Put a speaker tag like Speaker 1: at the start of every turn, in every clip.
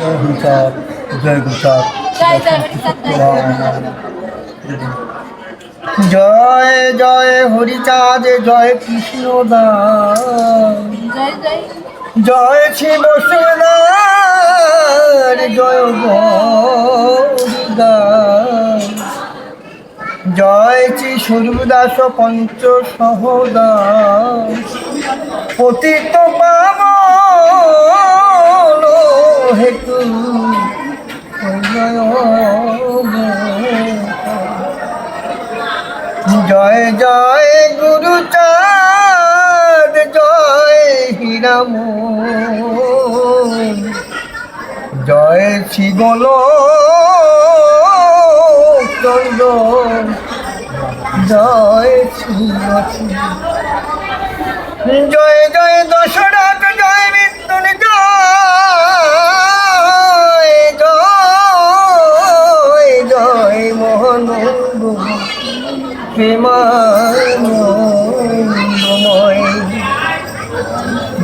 Speaker 1: জয় হুচার জয় গুচার
Speaker 2: জয় জয় হরিচাঁদ
Speaker 1: জয়। কৃষ্ণ
Speaker 2: জয়
Speaker 1: শিব সেনার জয় জয় শ্রী সূর্যদাস পঞ্চ সহদাস পতিত জয় জয় গুরু চাঁদ জয় হীরাম জয় শিবল চন্দ্র জয় জয় জয় দশরথ প্রেমানন্দময়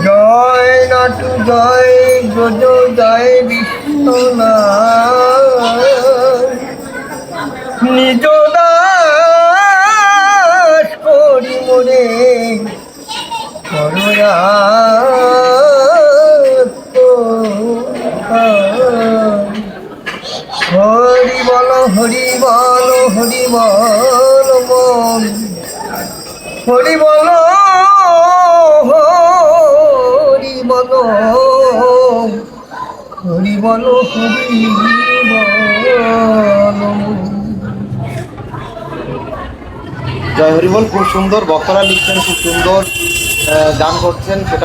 Speaker 1: জয় নাটু জয় গজ জয় বিশ্বনাথ। নিজ করি মরে হরি বল হরি বল হরি বল হরি বল হরি বল হরি বল হরি বল
Speaker 3: জয় হরিবল খুব সুন্দর বক্তারা লিখছেন, খুব সুন্দর গান করছেন, সেটা